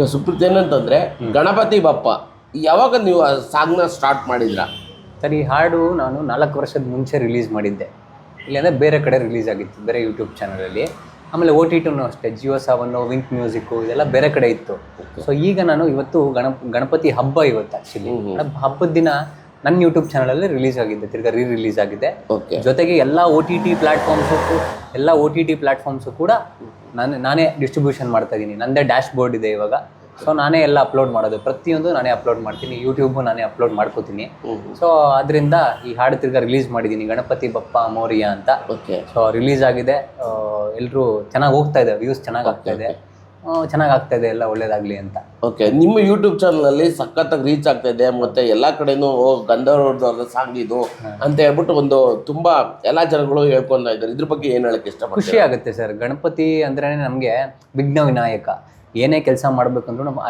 ಈಗ ಸುಪ್ರೀತ್ ಏನಂತಂದ್ರೆ ಗಣಪತಿ ಬಪ್ಪ ಯಾವಾಗ ನೀವು ಆ ಸಾಂಗ್ನ ಸ್ಟಾರ್ಟ್ ಮಾಡಿದ್ರ? ಸರಿ ಈ ಹಾಡು ನಾನು ನಾಲ್ಕು ವರ್ಷದ ಮುಂಚೆ ರಿಲೀಸ್ ಮಾಡಿದ್ದೆ. ಇಲ್ಲಾಂದರೆ ಬೇರೆ ಕಡೆ ರಿಲೀಸ್ ಆಗಿತ್ತು ಬೇರೆ ಯೂಟ್ಯೂಬ್ ಚಾನಲಲ್ಲಿ ಆಮೇಲೆ ಓ ಟಿ ಟಿನೂ ಅಷ್ಟೇ ಜಿಯೋ ಸಾವನ್ನು ವಿಂಕ್ ಮ್ಯೂಸಿಕ್ಕು ಇದೆಲ್ಲ ಬೇರೆ ಕಡೆ ಇತ್ತು. ಸೊ ಈಗ ನಾನು ಇವತ್ತು ಗಣಪ ಗಣಪತಿ ಹಬ್ಬ ಇವತ್ತು ಆ್ಯಕ್ಚುಲಿ ಹಬ್ಬದ ದಿನ ನನ್ನ ಯೂಟ್ಯೂಬ್ ಚಾನಲಲ್ಲಿ ರಿಲೀಸ್ ಆಗಿದೆ ತಿರ್ಗಾ ರೀ ರಿಲೀಸ್ ಆಗಿದೆ ಜೊತೆಗೆ ಎಲ್ಲ ಓ ಟಿ ಟಿ ಪ್ಲಾಟ್ಫಾರ್ಮ್ಸು ಎಲ್ಲ ಓ ಟಿ ಟಿ ಪ್ಲಾಟ್ಫಾರ್ಮ್ಸು ಕೂಡ ನಾನು ನಾನೇ ಡಿಸ್ಟ್ರಿಬ್ಯೂಷನ್ ಮಾಡ್ತಾ ಇದ್ದೀನಿ ನಂದೇ ಡ್ಯಾಶ್ ಬೋರ್ಡ್ ಇದೆ ಇವಾಗ. ಸೊ ನಾನೇ ಎಲ್ಲ ಅಪ್ಲೋಡ್ ಮಾಡೋದು. ಪ್ರತಿಯೊಂದು ನಾನೇ ಅಪ್ಲೋಡ್ ಮಾಡ್ತೀನಿ. ಯೂಟ್ಯೂಬ್ ನಾನೇ ಅಪ್ಲೋಡ್ ಮಾಡ್ಕೋತೀನಿ. ಸೊ ಅದರಿಂದ ಈ ಹಾಡು ತಿರ್ಗಾ ರಿಲೀಸ್ ಮಾಡಿದ್ದೀನಿ ಗಣಪತಿ ಬಪ್ಪ ಮೋರಿಯಾ ಅಂತ. ಓಕೆ ಸೊ ರಿಲೀಸ್ ಆಗಿದೆ. ಎಲ್ಲರೂ ಚೆನ್ನಾಗಿ ಹೋಗ್ತಾ ಇದೆ. ವ್ಯೂಸ್ ಚೆನ್ನಾಗಿ ಆಗ್ತಾ ಇದೆ. ಚೆನ್ನಾಗಿ ಆಗ್ತಾ ಇದೆ ಎಲ್ಲ ಒಳ್ಳೇದಾಗಲಿ ಅಂತ. ಓಕೆ ನಿಮ್ಮ ಯೂಟ್ಯೂಬ್ ಚಾನಲಲ್ಲಿ ಸಖತ್ತಾಗಿ ರೀಚ್ ಆಗ್ತಾ ಇದೆ ಮತ್ತೆ ಎಲ್ಲ ಕಡೆನೂ ಓ ಗಂಧರ್ವ್ರದ್ದು ಸಾಂಗ್ ಇದು ಅಂತ ಹೇಳ್ಬಿಟ್ಟು ಒಂದು ತುಂಬಾ ಎಲ್ಲಾ ಜನಗಳು ಹೇಳ್ಕೊಂತ ಇದ್ದಾರೆ. ಇದ್ರ ಬಗ್ಗೆ ಏನ್ ಹೇಳಕ್ ಇಷ್ಟ ಖುಷಿ ಆಗುತ್ತೆ ಸರ್. ಗಣಪತಿ ಅಂದ್ರೆ ನಮಗೆ ವಿಘ್ನ ವಿನಾಯಕ. ಏನೇ ಕೆಲಸ ಮಾಡ್ಬೇಕಂದ್ರು ನಮ್ಮ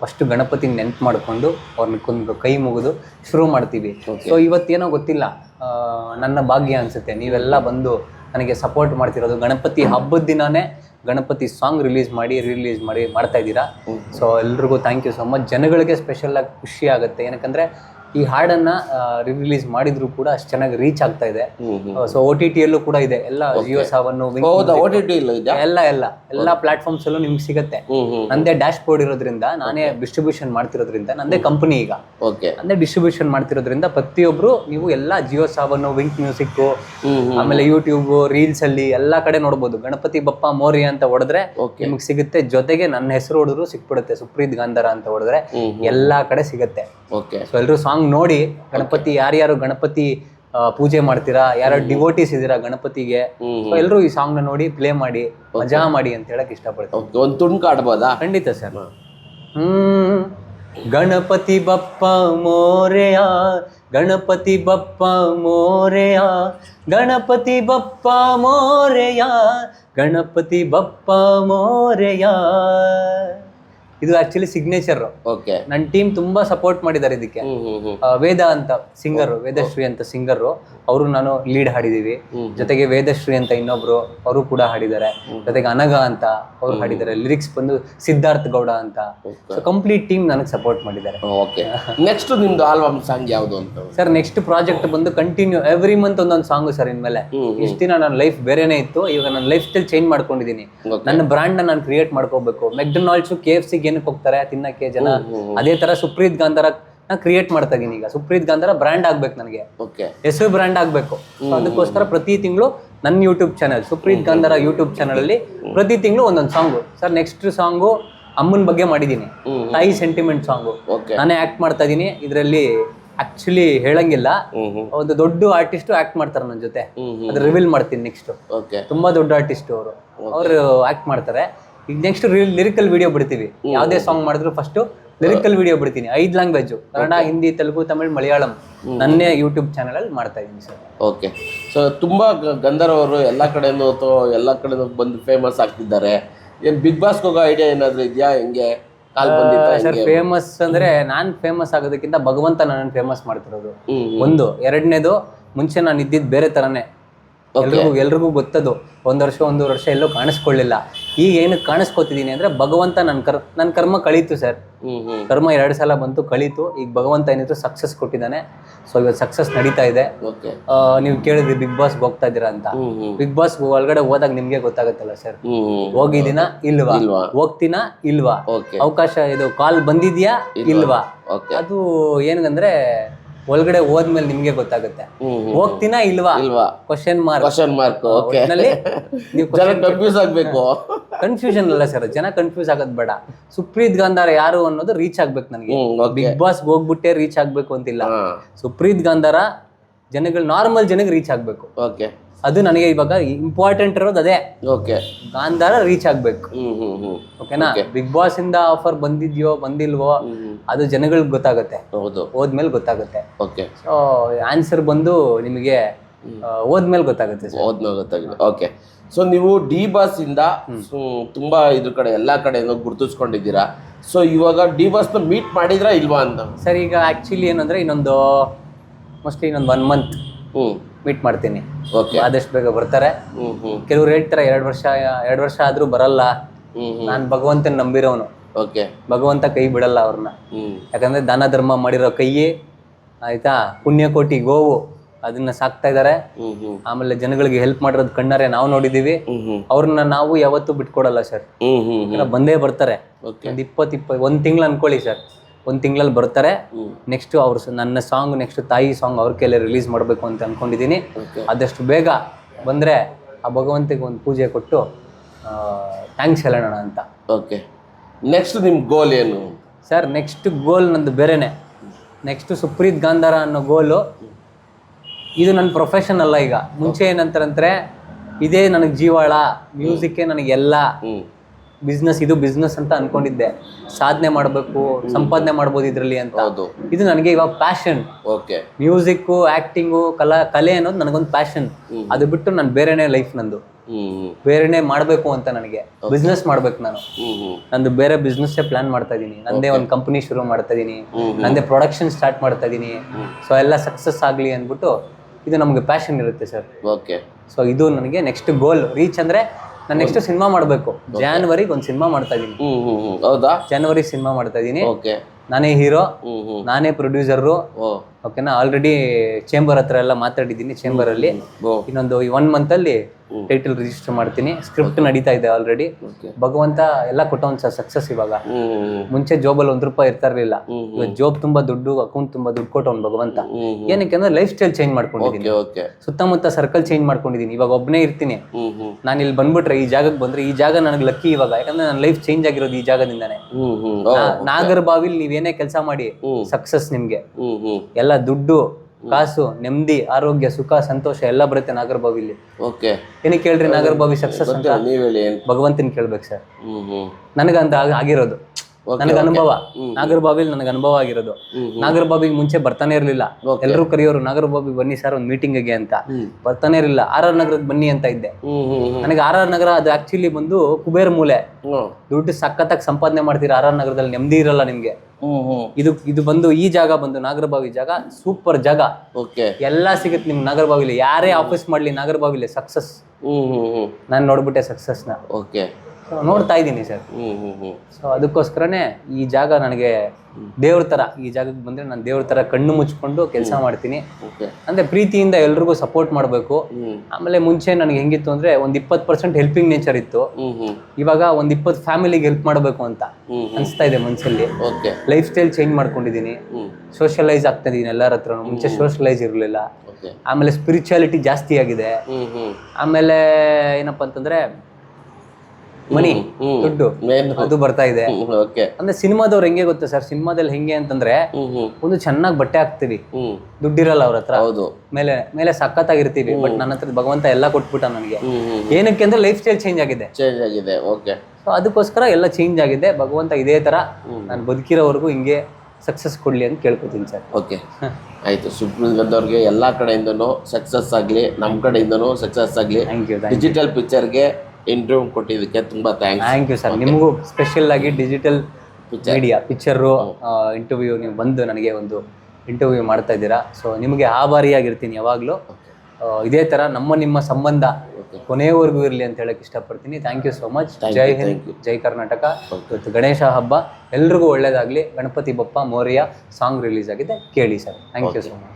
ಫಸ್ಟ್ ಗಣಪತಿ ನೆನ್ಪು ಮಾಡಿಕೊಂಡು ಅವ್ರನ್ನ ಕೊಂದು ಕೈ ಮುಗಿದು ಶುರು ಮಾಡ್ತೀವಿ. ಸೊ ಇವತ್ತೇನೋ ಗೊತ್ತಿಲ್ಲ. ನನ್ನ ಭಾಗ್ಯ ಅನ್ಸುತ್ತೆ. ನೀವೆಲ್ಲ ಬಂದು ನನಗೆ ಸಪೋರ್ಟ್ ಮಾಡ್ತಿರೋದು ಗಣಪತಿ ಹಬ್ಬದ ದಿನನೇ ಗಣಪತಿ ಸಾಂಗ್ ರಿಲೀಸ್ ಮಾಡಿ ರಿಲೀಸ್ ಮಾಡಿ ಮಾಡ್ತಾ ಇದ್ದೀರಾ. ಸೊ ಎಲ್ರಿಗೂ ಥ್ಯಾಂಕ್ ಯು ಸೊ ಮಚ್ ಜನಗಳಿಗೆ ಸ್ಪೆಷಲ್ ಆಗಿ ಖುಷಿ ಆಗುತ್ತೆ. ಏನಕ್ಕಂದ್ರೆ ಈ ಹಾಡನ್ನ ರಿಲೀಸ್ ಮಾಡಿದ್ರು ಕೂಡ ಅಷ್ಟು ಚೆನ್ನಾಗಿ ರೀಚ್ ಆಗ್ತಾ ಇದೆ. ಸೊ ಓ ಟಿ ಟಿಯಲ್ಲೂ ಕೂಡ ಇದೆ. ಎಲ್ಲ ಜಿಯೋ ಸಾವನ್ನು ಎಲ್ಲ ಎಲ್ಲ. ಎಲ್ಲ ಪ್ಲಾಟ್ಫಾರ್ಮ್ಸ್ ಅಲ್ಲೂ ನಿಮ್ಗೆ ಸಿಗುತ್ತೆ. ನಂದೇ ಡ್ಯಾಶ್ ಬೋರ್ಡ್ ಇರೋದ್ರಿಂದ ನಾನೇ ಡಿಸ್ಟ್ರಿಬ್ಯೂಷನ್ ಮಾಡ್ತಿರೋದ್ರಿಂದ ನಂದೇ ಕಂಪನಿ ಈಗ. ಓಕೆ ನಂದೇ ಡಿಸ್ಟ್ರಿಬ್ಯೂಷನ್ ಮಾಡ್ತಿರೋದ್ರಿಂದ ಪ್ರತಿಯೊಬ್ರು ನೀವು ಎಲ್ಲ ಜಿಯೋ ಸಾವನ್ನು ವಿಂಕ್ ಮ್ಯೂಸಿಕ್ ಆಮೇಲೆ ಯೂಟ್ಯೂಬ್ ರೀಲ್ಸ್ ಅಲ್ಲಿ ಎಲ್ಲಾ ಕಡೆ ನೋಡ್ಬೋದು. ಗಣಪತಿ ಬಪ್ಪ ಮೋರ್ಯ ಅಂತ ಹೊಡೆದ್ರೆ ನಿಮ್ಗೆ ಸಿಗುತ್ತೆ. ಜೊತೆಗೆ ನನ್ನ ಹೆಸರು ಹೊಡೆದ್ರು ಸಿಕ್ಬಿಡುತ್ತೆ. ಸುಪ್ರೀತ್ ಗಾಂಧಾರ ಅಂತ ಹೊಡೆದ್ರೆ ಎಲ್ಲಾ ಕಡೆ ಸಿಗುತ್ತೆ. ಓಕೆ ಸೊ ಎಲ್ಲರೂ ಸಾಂಗ್ ನೋಡಿ ಗಣಪತಿ ಯಾರ್ಯಾರು ಗಣಪತಿ ಪೂಜೆ ಮಾಡ್ತೀರಾ ಯಾರು ಡಿವೋಟಿಸ್ ಇದ್ದೀರಾ ಗಣಪತಿಗೆ ಸೊ ಎಲ್ಲರೂ ಈ ಸಾಂಗ್ನ ನೋಡಿ ಪ್ಲೇ ಮಾಡಿ ಮಜಾ ಮಾಡಿ ಅಂತ ಹೇಳಕ್ ಇಷ್ಟಪಡ್ತೀನಿ. ಒಂದು ತುಣುಕು ಆಡ್ಬೋದಾ ಖಂಡಿತ ಸರ್ ಹ್ಮ್. ಗಣಪತಿ ಬಪ್ಪ ಮೋರೆಯ ಗಣಪತಿ ಬಪ್ಪ ಮೋರೆಯ ಗಣಪತಿ ಬಪ್ಪ ಮೋರೆಯ ಗಣಪತಿ ಬಪ್ಪ ಮೋರೆಯ. ಇದು ಆಕ್ಚುಲಿ ಸಿಗ್ನೇಚರ್ ಓಕೆ ನನ್ನ ಟೀಮ್ ತುಂಬಾ ಸಪೋರ್ಟ್ ಮಾಡಿದ್ದಾರೆ ಇದಕ್ಕೆ. ಆ, ವೇದ ಅಂತ ಸಿಂಗರ್ ವೇದಶ್ರೀ ಅಂತ ಸಿಂಗರ್ ಅವರು ನಾನು ಲೀಡ್ ಹಾಡಿದೀವಿ. ಜೊತೆಗೆ ವೇದಶ್ರೀ ಅಂತ ಇನ್ನೊಬ್ರು ಅವರು ಕೂಡ ಹಾಡಿದ್ದಾರೆ. ಜೊತೆಗೆ ಅನಗ ಅಂತ ಅವ್ರು ಹಾಡಿದ್ದಾರೆ. ಲಿರಿಕ್ಸ್ ಬಂದು ಸಿದ್ಧಾರ್ಥ ಗೌಡ ಅಂತ. ಕಂಪ್ಲೀಟ್ ಟೀಮ್ ನನಗೆ ಸಪೋರ್ಟ್ ಮಾಡಿದ್ದಾರೆ. ಓಕೆ ನೆಕ್ಸ್ಟ್ ನಿಮ್ದು ಆಲ್ಬಮ್ ಸಾಂಗ್ ಯಾವುದು ಅಂತ? ಸರ್ ನೆಕ್ಸ್ಟ್ ಪ್ರಾಜೆಕ್ಟ್ ಬಂದು ಕಂಟಿನ್ಯೂ ಎವ್ರಿ ಮಂತ್ ಒಂದೊಂದು ಸಾಂಗ್ ಸರ್ ಇನ್ಮೇಲೆ. ಮೇಲೆ ಇಷ್ಟು ದಿನ ನನ್ನ ಲೈಫ್ ಬೇರೆನೇ ಇತ್ತು. ಇವಾಗ ನನ್ನ ಲೈಫ್ ಸ್ಟೈಲ್ ಚೇಂಜ್ ಮಾಡ್ಕೊಂಡಿದ್ದೀನಿ. ನನ್ನ ಬ್ರ್ಯಾಂಡ್ ನಾನು ಕ್ರಿಯೇಟ್ ಮಾಡ್ಕೋಬೇಕು. ಮೆಕ್ಡೊನಾಲ್ಡ್ಸ್ ಕೆ ಎಫ್ ಸಿಗೆ ಏನಕ್ಕೆ ಹೋಗ್ತಾರೆ ತಿನ್ನಕ್ಕೆ ಜನ. ಅದೇ ತರ ಸುಪ್ರೀತ್ ಗಾಂಧಾರ ನಾ ಕ್ರಿಯೇಟ್ ಮಾಡ್ತಾ ಇದೀನಿ ಈಗ. ಸುಪ್ರೀತ್ ಗಾಂಧಾರ ಬ್ರ್ಯಾಂಡ್ ಆಗ್ಬೇಕು ನನಗೆ. ಹೆಸರು ಬ್ರ್ಯಾಂಡ್ ಆಗ್ಬೇಕು. ಅದಕ್ಕೋಸ್ಕರ ಪ್ರತಿ ತಿಂಗಳು ನನ್ನ YouTube channel Supreeth Gandhara YouTube channel ಅಲ್ಲಿ ಪ್ರತಿ ತಿಂಗಳು ಒಂದೊಂದು ಸಾಂಗು ಸರ್ ನೆಕ್ಸ್ಟ್ ಸಾಂಗು ಅಮ್ಮನ ಬಗ್ಗೆ ಮಾಡಿದ್ದೀನಿ ತಾಯಿ ಸೆಂಟಿಮೆಂಟ್ ಸಾಂಗು ನಾನೇ ಆಕ್ಟ್ ಮಾಡ್ತಾ ಇದೀನಿ. ಇದರಲ್ಲಿ ಆಕ್ಚುಲಿ ಹೇಳಂಗಿಲ್ಲ. ಒಂದು ದೊಡ್ಡ ಆರ್ಟಿಸ್ಟ್ ಆಕ್ಟ್ ಮಾಡ್ತಾರೆ ನನ್ನ ಜೊತೆ. ಅದ್ರ ರಿವೀಲ್ ಮಾಡ್ತೀನಿ ನೆಕ್ಸ್ಟ್ ತುಂಬಾ ದೊಡ್ಡ ಆರ್ಟಿಸ್ಟ್ ಅವರು. ಅವರು ಆಕ್ಟ್ ಮಾಡ್ತಾರೆ. ಈಗ ನೆಕ್ಸ್ಟ್ ಲಿರಿಕಲ್ ವಿಡಿಯೋ ಬಿಡ್ತೀವಿ. ಯಾವುದೇ ಸಾಂಗ್ ಮಾಡಿದ್ರು ಫಸ್ಟ್ ಲಿರಿಕಲ್ ವಿಡಿಯೋ ಬಿಡ್ತೀನಿ. ಐದ್ ಲ್ಯಾಂಗ್ವೇಜ್ ಕನ್ನಡ ಹಿಂದಿ ತೆಲುಗು ತಮಿಳ್ ಮಲಯಾಳಂ ನನ್ನೇ ಯೂಟ್ಯೂಬ್ ಚಾನಲ್ ಅಲ್ಲಿ ಮಾಡ್ತಾ ಇದ್ದೀನಿ ಸರ್ ಓಕೆ ಸೊ ತುಂಬಾ ಗಂಧರ್ವರು ಎಲ್ಲ ಕಡೆನೂ ಅಥವಾ ಎಲ್ಲ ಕಡೆ ಬಂದು ಫೇಮಸ್ ಆಗ್ತಿದ್ದಾರೆ. ಏನ್ ಬಿಗ್ ಬಾಸ್ ಹೋಗೋ ಐಡಿಯಾ ಏನಾದ್ರು ಇದೆಯಾ? ಹೆಂಗೆ? ಸರ್ ಫೇಮಸ್ ಅಂದ್ರೆ ನಾನ್ ಫೇಮಸ್ ಆಗೋದಕ್ಕಿಂತ ಭಗವಂತ ನನ್ನ ಫೇಮಸ್ ಮಾಡ್ತಿರೋದು. ಒಂದು. ಎರಡನೇದು ಮುಂಚೆ ನಾನು ಇದ್ದಿದ್ದು ಬೇರೆ ತರನೇ. ಎಲ್ರಿಗೂ ಎಲ್ರಿಗೂ ಗೊತ್ತದು. ಒಂದ್ ವರ್ಷ ಒಂದು ವರ್ಷ ಎಲ್ಲೂ ಕಾಣಿಸ್ಕೊಳ್ಳಿಲ್ಲ. ಈಗ ಏನು ಕಾಣಿಸ್ಕೊತಿದ್ದೀನಿ ಅಂದ್ರೆ ಭಗವಂತ ನನ್ನ ಕರ್ ನನ್ನ ಕರ್ಮ ಕಳೀತು ಸರ್. ಕರ್ಮ ಎರಡು ಸಲ ಬಂತು ಕಳೀತು. ಈಗ ಭಗವಂತ ಏನಿದ್ರು ಸಕ್ಸಸ್ ಕೊಟ್ಟಿದ್ದಾನೆ. ಸೊ ಇವತ್ತು ಸಕ್ಸಸ್ ನಡೀತಾ ಇದೆ. ನೀವು ಕೇಳಿದ್ರಿ ಬಿಗ್ ಬಾಸ್ ಹೋಗ್ತಾ ಇದ್ದೀರಾ ಅಂತ. ಬಿಗ್ ಬಾಸ್ ಒಳಗಡೆ ಹೋದಾಗ ನಿಮ್ಗೆ ಗೊತ್ತಾಗುತ್ತಲ್ಲ ಸರ್? ಹೋಗಿದ್ದೀನ ಇಲ್ವಾ? ಹೋಗ್ತೀನ ಹೋಗ್ತೀನಾ ಇಲ್ವಾ? ಓಕೆ. ಅವಕಾಶ ಇದು ಕಾಲ್ ಬಂದಿದ್ಯಾ ಇಲ್ವಾ? ಓಕೆ. ಅದು ಏನಂದ್ರೆ ಒಳಗಡೆ ಹೋದ್ಮೇಲೆ ನಿಮ್ಗೆ ಗೊತ್ತಾಗುತ್ತೆ. ಹೋಗ್ತೀನಾ ಇಲ್ವಾ? ಇಲ್ವಾ? Question mark question mark okay ನೀವು ಕನ್ಫ್ಯೂಸ್ ಆಗ್ಬೇಕು. ಕನ್ಫ್ಯೂಷನ್ ಅಲ್ಲ ಸರ್ ಜನ ಕನ್ಫ್ಯೂಸ್ ಆಗೋದ್ ಬೇಡ. ಸುಪ್ರೀತ್ ಗಾಂಧಾರ ಯಾರು ಅನ್ನೋದು ರೀಚ್ ಆಗ್ಬೇಕು ನನಗೆ. ಬಿಗ್ ಬಾಸ್ ಹೋಗ್ಬಿಟ್ಟೆ ರೀಚ್ ಆಗ್ಬೇಕು ಅಂತಿಲ್ಲ. ಸುಪ್ರೀತ್ ಗಾಂಧಾರ ಜನಗಳು ನಾರ್ಮಲ್ ಜನಕ್ಕೆ ರೀಚ್ ಆಗ್ಬೇಕು. ಓಕೆ ಅದು ನನಗೆ ಇವಾಗ ಇಂಪಾರ್ಟೆಂಟ್ ಇರೋದು ಅದೇ. ಓಕೆ ಗಾಂಧಾರ ರೀಚ್ ಆಗ್ಬೇಕು. ಓಕೆನಾ ಬಿಗ್ ಬಾಸ್ ಇಂದ ಆಫರ್ ಬಂದಿದ್ಯೋ ಬಂದಿಲ್ವೋ. ಅದು ಜನಗಳಿಗೆ ಗೊತ್ತಾಗುತ್ತೆ. ಹೌದು. ಹೋದ್ಮೇಲೆ ಗೊತ್ತಾಗುತ್ತೆ. ಓಕೆ. ಸೊ ಆನ್ಸರ್ ಬಂದು ನಿಮಗೆ ಹೋದ್ಮೇಲೆ ಗೊತ್ತಾಗುತ್ತೆ ಸರ್ ಗೊತ್ತಾಗುತ್ತೆ ಗೊತ್ತಾಗಿದೆ. ಓಕೆ. ಸೊ ನೀವು ಡಿ ಬಾಸ್ ಇಂದ ಸೊ, ತುಂಬಾ ಇದ್ರ ಕಡೆ ಎಲ್ಲಾ ಕಡೆ ಗುರುತಿಸ್ಕೊಂಡಿದ್ದೀರಾ? ಸೊ ಇವಾಗ ಡಿ ಬಾಸ್ನ ಮೀಟ್ ಮಾಡಿದ್ರಾ ಇಲ್ವಾ ಅಂತ? ಸರ್ ಈಗ ಆಕ್ಚುಲಿ ಏನಂದ್ರೆ ಇನ್ನೊಂದು ಮೋಸ್ಟ್ಲಿ ಇನ್ನೊಂದು ಒನ್ ಮಂತ್ ಹ್ಮ್. ಮೀಟ್ ಮಾಡ್ತೀನಿ. ಓಕೆ. ಆದಷ್ಟು ಬೇಗ ಬರ್ತಾರೆ. ಕೆಲವ್ರು ಹೇಳ್ತಾರೆ ಎರಡು ವರ್ಷ ಎರಡು ವರ್ಷ ಆದ್ರೂ ಬರಲ್ಲ. ನಾನು ಭಗವಂತನ ನಂಬಿರೋನು. ಓಕೆ ಭಗವಂತ ಕೈ ಬಿಡಲ್ಲ ಅವ್ರನ್ನ. ಹ್ಮ್. ಯಾಕಂದ್ರೆ ದಾನ ಧರ್ಮ ಮಾಡಿರೋ ಕೈಯೇ ಆಯ್ತಾ ಪುಣ್ಯಕೋಟಿ ಗೋವು ಅದನ್ನ ಸಾಕ್ತಾ ಇದಾರೆ. ಹ್ಮ್ ಹ್ಮ್. ಆಮೇಲೆ ಜನಗಳಿಗೆ ಹೆಲ್ಪ್ ಮಾಡಿರೋದು ಕಣ್ಣಾರೆ ನಾವು ನೋಡಿದೀವಿ. ಹ್ಮ್ ಅವ್ರನ್ನ ನಾವು ಯಾವತ್ತೂ ಬಿಟ್ಕೊಡಲ್ಲ ಸರ್ ಹ್ಮ್ ಹ್ಮ್ ಹ್ಮ್. ಬಂದೇ ಬರ್ತಾರೆ. ಓಕೆ ಒಂದ್ ಇಪ್ಪತ್ ಇಪ್ಪ ಒಂದ್ ತಿಂಗಳು ಅನ್ಕೊಳ್ಳಿ ಸರ್ ಒಂದ್ ತಿಂಗಳಲ್ಲಿ ಬರ್ತಾರೆ. ಹ್ಮ್. ನೆಕ್ಸ್ಟ್ ಅವ್ರ ನನ್ನ ಸಾಂಗ್ ನೆಕ್ಸ್ಟ್ ತಾಯಿ ಸಾಂಗ್ ಅವ್ರ ಕೈಲೇ ರಿಲೀಸ್ ಮಾಡಬೇಕು ಅಂತ ಅನ್ಕೊಂಡಿದ್ದೀನಿ ಆದಷ್ಟು ಬೇಗ ಬಂದ್ರೆ ಆ ಭಗವಂತಿಗೆ ಒಂದು ಪೂಜೆ ಕೊಟ್ಟು ಥ್ಯಾಂಕ್ಸ್ ಹೇಳೋಣ ಅಂತ. ಓಕೆ ನೆಕ್ಸ್ಟ್ ನಿಮ್ಮ ಗೋಲ್ ಏನು? ಸರ್ ನೆಕ್ಸ್ಟ್ ಗೋಲ್ ನಂದು ಬೇರೆನೆ. ನೆಕ್ಸ್ಟ್ ಸುಪ್ರೀತ್ ಗಾಂಧಾರ ಅನ್ನೋ ಗೋಲು ಇದು ನನ್ನ ಪ್ರೊಫೆಷನ್ ಅಲ್ಲ ಈಗ. ಮುಂಚೆ ಏನಂತಾರಂದ್ರೆ ಇದೇ ನನಗೆ ಜೀವಾಳ ಮ್ಯೂಸಿಕ್ಕೇ ನನಗೆಲ್ಲ ಎಲ್ಲ. ಬಿಸ್ನೆಸ್ ಇದು ಬಿಸ್ನೆಸ್ ಅಂತ ಅನ್ಕೊಂಡಿದ್ದೆ. ಸಾಧನೆ ಮಾಡಬೇಕು ಸಂಪಾದನೆ ಮಾಡ್ಬೋದು ಇದರಲ್ಲಿ ಅಂತ. ಹೌದು. ಇದು ನನಗೆ ಇವಾಗ ಪ್ಯಾಷನ್ ಓಕೆ ಮ್ಯೂಸಿಕ್ಕು ಆ್ಯಕ್ಟಿಂಗು ಕಲಾ ಕಲೆ ಅನ್ನೋದು ನನಗೊಂದು ಪ್ಯಾಷನ್. ಅದು ಬಿಟ್ಟು ನಾನು ಬೇರೆನೇ ಲೈಫ್ ನಂದು. ಬೇರೆನೇ ಮಾಡಬೇಕು ಅಂತ ನನಗೆ. ಬಿಸ್ನೆಸ್ ಮಾಡ್ಬೇಕು ನಾನು. ನಂದು ಬೇರೆ ಬಿಸ್ನೆಸ್ ಪ್ಲಾನ್ ಮಾಡ್ತಾ ಇದ್ದೀನಿ ನಂದೇ ಒಂದು ಕಂಪನಿ ಶುರು ಮಾಡ್ತಾ ಇದೀನಿ. ನಂದೇ ಪ್ರೊಡಕ್ಷನ್ ಸ್ಟಾರ್ಟ್ ಮಾಡ್ತಾ ಇದ್ದೀನಿ ಸೊ ಎಲ್ಲ ಸಕ್ಸಸ್ ಆಗಲಿ ಅಂದ್ಬಿಟ್ಟು ಇದು ನಮ್ಗೆ ಪ್ಯಾಷನ್ ಇರುತ್ತೆ ಸರ್ ಓಕೆ ಸೊ ಇದು ನನಗೆ ನೆಕ್ಸ್ಟ್ ಗೋಲ್ ರೀಚ್ ಅಂದ್ರೆ ನಾನು ನೆಕ್ಸ್ಟ್ ಸಿನಿಮಾ ಮಾಡಬೇಕು. ಜಾನ್ವರಿಗೆ ಒಂದು ಸಿನಿಮಾ ಮಾಡ್ತಾ ಹ್ಮ್ ಹೌದಾ? ಜಾನ್ವರಿ ಸಿನಿಮಾ ಮಾಡ್ತಾ ಇದ್ದೀನಿ ಓಕೆ ನಾನೇ ಹೀರೋ ನಾನೇ ಪ್ರೊಡ್ಯೂಸರು ಓ. ಓಕೆನಾ? ಆಲ್ರೆಡಿ ಚೇಂಬರ್ ಹತ್ರ ಎಲ್ಲ ಮಾತಾಡಿದ್ದೀನಿ ಚೇಂಬರ್ ಅಲ್ಲಿ. ಇನ್ನೊಂದು ಒನ್ ಮಂತ್ ಅಲ್ಲಿ ಟೈಟಲ್ ರಿಜಿಸ್ಟರ್ ಮಾಡ್ತೀನಿ. ಸ್ಕ್ರಿಪ್ಟ್ ನಡೀತಾ ಇದೆ ಆಲ್ರೆಡಿ ಭಗವಂತ ಎಲ್ಲ ಕೊಟ್ಟವನ್ ಸರ್ ಸಕ್ಸಸ್ ಇವಾಗ. ಮುಂಚೆ ಜಾಬ್ ಮುಂಚೆ ಜೋಬಲ್ಲಿ ಒಂದ್ ರೂಪಾಯಿ ಇರ್ತಾ ಇರ್ಲಿಲ್ಲ ಇವಾಗ ಜಾಬ್ ತುಂಬಾ ದುಡ್ಡು ಅಕೌಂಟ್ ತುಂಬಾ ದುಡ್ಡು ಕೊಟ್ಟವನ್ ಭಗವಂತ. ಏನಕ್ಕೆ ಅಂದ್ರೆ ಲೈಫ್ ಸ್ಟೈಲ್ ಚೇಂಜ್ ಮಾಡ್ಕೊಂಡಿದ್ದೀನಿ ಸುತ್ತಮುತ್ತ ಸರ್ಕಲ್ ಚೇಂಜ್ ಮಾಡ್ಕೊಂಡಿದ್ದೀನಿ ಇವಾಗ ಒಬ್ಬನೇ ಇರ್ತೀನಿ. ನಾನು ಇಲ್ಲಿ ಬಂದ್ಬಿಟ್ರೆ ಈ ಜಾಗಕ್ಕೆ ಬಂದ್ರೆ ಈ ಜಾಗ ನನಗೆ ಲಕ್ಕಿ ಇವಾಗ. ಯಾಕಂದ್ರೆ ನನ್ನ ಲೈಫ್ ಚೇಂಜ್ ಆಗಿರೋದು ಈ ಜಾಗದಿಂದಾನೆ. ನಾಗರ ಬಾವಿಲ್ ನೀವೇನೇ ಕೆಲಸ ಮಾಡಿ. ಸಕ್ಸಸ್ ನಿಮ್ಗೆ. ಹ್ಮ್ ಎಲ್ಲ ದುಡ್ಡು ಕಾಸು ನೆಮ್ಮದಿ ಆರೋಗ್ಯ ಸುಖ ಸಂತೋಷ ಎಲ್ಲ ಬರುತ್ತೆ ನಾಗರಬಾವಿಲಿ ಓಕೆ. ಏನಕ್ಕೆ ಕೇಳ್ರಿ ನಾಗರಬಾವಿ ಸಕ್ಸಸ್ ಅಂತ? ನೀವ್ ಹೇಳಿ. ಏನ್ ಭಗವಂತನ ಕೇಳ್ಬೇಕು ಸರ್. ನನಗಂತ ಆಗ- ಆಗಿರೋದು. ನನಗೆ ಅನುಭವ. ನಾಗರ ನಾಗರಬಾವಿಲಿ ನನಗೆ ಅನುಭವ ಆಗಿರೋದು. ನಾಗರಬಾವಿಗೆ ಮುಂಚೆ ಬರ್ತಾನೆ ಇರಲಿಲ್ಲ. ಎಲ್ಲರೂ ಕರೆಯೋರು ನಾಗರಬಾವಿ ಬನ್ನಿ ಸರ್ ಒಂದು ಮೀಟಿಂಗ್ಗೆ ಅಂತ. ಬರ್ತಾನೆ ಇರಲಿಲ್ಲ. ಆರ್ ಆರ್ ನಗರಕ್ಕೆ ಬನ್ನಿ ಅಂತ ಇದ್ದೆ. ನನಗೆ ಆರ್ ಆರ್ ನಗರ ಅದು ಆಕ್ಚುಲಿ ಬಂದು ಕುಬೇರ್ ಮೂಲೆ. ದುಡ್ಡು ಸಖತ್ತಾಗಿ ಸಂಪಾದನೆ ಮಾಡ್ತೀರಾ ಆರ್ ಆರ್ ನಗರದಲ್ಲಿ? ನೆಮ್ಮದಿ ಇರಲ್ಲ ನಿಮ್ಗೆ. ಇದು ಇದು ಬಂದು ಈ ಜಾಗ ಬಂದು ನಾಗರಬಾವಿ ಜಾಗ ಸೂಪರ್ ಜಾಗ. ಎಲ್ಲಾ ಎಲ್ಲ ಸಿಗುತ್ತೆ ನಿಮ್ಗೆ ನಾಗರಬಾವಿಲಿ. ಯಾರೇ ಆಫೀಸ್ ಮಾಡ್ಲಿ ನಾಗರಬಾವಿಲಿ ಸಕ್ಸಸ್ ನಾನು ನೋಡ್ಬಿಟ್ಟೆ ಸಕ್ಸಸ್ನ ಓಕೆ ನೋಡ್ತಾ ಇದ್ದೀನಿ ಸರ್. ಸೊ ಅದಕ್ಕೋಸ್ಕರನೇ ಈ ಜಾಗ ನನಗೆ ದೇವ್ರ ತರ ಈ ಜಾಗಕ್ಕೆ ಬಂದ್ರೆ ನಾನು ದೇವ್ರ ತರ ಕಣ್ಣು ಮುಚ್ಕೊಂಡು ಕೆಲಸ ಮಾಡ್ತೀನಿ. ಅಂದ್ರೆ ಪ್ರೀತಿಯಿಂದ ಎಲ್ರಿಗೂ ಸಪೋರ್ಟ್ ಮಾಡಬೇಕು. ಆಮೇಲೆ ಮುಂಚೆ ನನಗೆ ಹೆಂಗಿತ್ತು ಅಂದ್ರೆ ಒಂದ್ ಇಪ್ಪತ್ತು ಪರ್ಸೆಂಟ್ ಹೆಲ್ಪಿಂಗ್ ನೇಚರ್ ಇತ್ತು. ಇವಾಗ ಒಂದ್ ಇಪ್ಪತ್ತು ಫ್ಯಾಮಿಲಿಗೆ ಹೆಲ್ಪ್ ಮಾಡಬೇಕು ಅಂತ ಅನ್ಸ್ತಾ ಇದೆ ಮನ್ಸಲ್ಲಿ. ಲೈಫ್ ಸ್ಟೈಲ್ ಚೇಂಜ್ ಮಾಡ್ಕೊಂಡಿದ್ದೀನಿ. ಹ್ಮ್. ಸೋಷಿಯಲೈಸ್ ಆಗ್ತಾ ಇದೀನಿ ಎಲ್ಲರ ಹತ್ರ ಮುಂಚೆ ಸೋಷಿಯಲೈಸ್ ಇರಲಿಲ್ಲ. ಆಮೇಲೆ ಸ್ಪಿರಿಚುಯಾಲಿಟಿ ಜಾಸ್ತಿ ಆಗಿದೆ. ಆಮೇಲೆ ಏನಪ್ಪಾ ಅಂತಂದ್ರೆ ಮನಿ? ದುಡ್ಡು. ಅದು ಬರ್ತಾ ಇದೆ. ಓಕೆ. ಅಂದ್ರೆ ಸಿನಿಮಾದವ್ರು ಹೆಂಗೆ ಗೊತ್ತಾ ಸರ್? ಸಿನಿಮಾದಲ್ಲಿ ಹೆಂಗೆ ಅಂತಂದ್ರೆ ಒಂದು ಚೆನ್ನಾಗಿ ಬಟ್ಟೆ ಹಾಕ್ತಿವಿ. ದುಡ್ಡಿರಲ್ಲ ಅವ್ರ ಹತ್ರ. ಹೌದು. ಮೇಲೆ ಮೇಲೆ ಸಖತ್ತಾಗಿರ್ತೀವಿ ಬಟ್ ನನ್ನ ಹತ್ರ ಭಗವಂತ ಎಲ್ಲ ಕೊಟ್ಬಿಟ್ಟ ನನಗೆ. ಏನಕ್ಕೆ ಅಂದ್ರೆ ಲೈಫ್ ಸ್ಟೈಲ್ ಚೇಂಜ್ ಆಗಿದೆ. ಚೇಂಜ್ ಆಗಿದೆ ಓಕೆ. ಸೊ ಅದಕ್ಕೋಸ್ಕರ ಎಲ್ಲ ಚೇಂಜ್ ಆಗಿದೆ. ಭಗವಂತ ಇದೇ ತರ ನಾನು ಬದುಕಿರೋವರೆಗೂ ಹಿಂಗೆ ಸಕ್ಸಸ್ ಕೊಡ್ಲಿ ಅಂತ ಕೇಳ್ಕೊತೀನಿ ಸರ್. ಓಕೆ. ಆಯ್ತು ಸುಪ್ರೀಂ ಎಲ್ಲಾ ಕಡೆಯಿಂದನೂ ಸಕ್ಸಸ್ ಆಗ್ಲಿ ನಮ್ಮ ಕಡೆಯಿಂದನೂ ಸಕ್ಸಸ್ ಆಗ್ಲಿ. ಡಿಜಿಟಲ್ ಪಿಕ್ಚರ್ಗೆ ಇಂಟರ್ವ್ಯೂ ಕೊಟ್ಟಿದ್ದಕ್ಕೆ ತುಂಬಾ ಥ್ಯಾಂಕ್ಸ್ ಥ್ಯಾಂಕ್ ಯು ಸರ್ ನಿಮಗೂ ಸ್ಪೆಷಲ್ ಆಗಿ ಡಿಜಿಟಲ್ ಮೀಡಿಯಾ ಪಿಕ್ಚರು ಇಂಟರ್ವ್ಯೂ ನೀವು ಬಂದು ನನಗೆ ಒಂದು ಇಂಟರ್ವ್ಯೂ ಮಾಡ್ತಾ ಇದ್ದೀರಾ. ಸೊ ನಿಮಗೆ ಆಭಾರಿಯಾಗಿರ್ತೀನಿ ಯಾವಾಗಲೂ. ಇದೇ ಥರ ನಮ್ಮ ನಿಮ್ಮ ಸಂಬಂಧ ಕೊನೆಯವರೆಗೂ ಇರಲಿ ಅಂತ ಹೇಳಕ್ ಇಷ್ಟಪಡ್ತೀನಿ. Thank you so much Jai Hind Jai Karnataka ಇವತ್ತು ಗಣೇಶ ಹಬ್ಬ ಎಲ್ರಿಗೂ ಒಳ್ಳೇದಾಗಲಿ. ಗಣಪತಿ ಬಪ್ಪ ಮೌರ್ಯ ಸಾಂಗ್ ರಿಲೀಸ್ ಆಗಿದೆ. ಕೇಳಿ sir thank you so much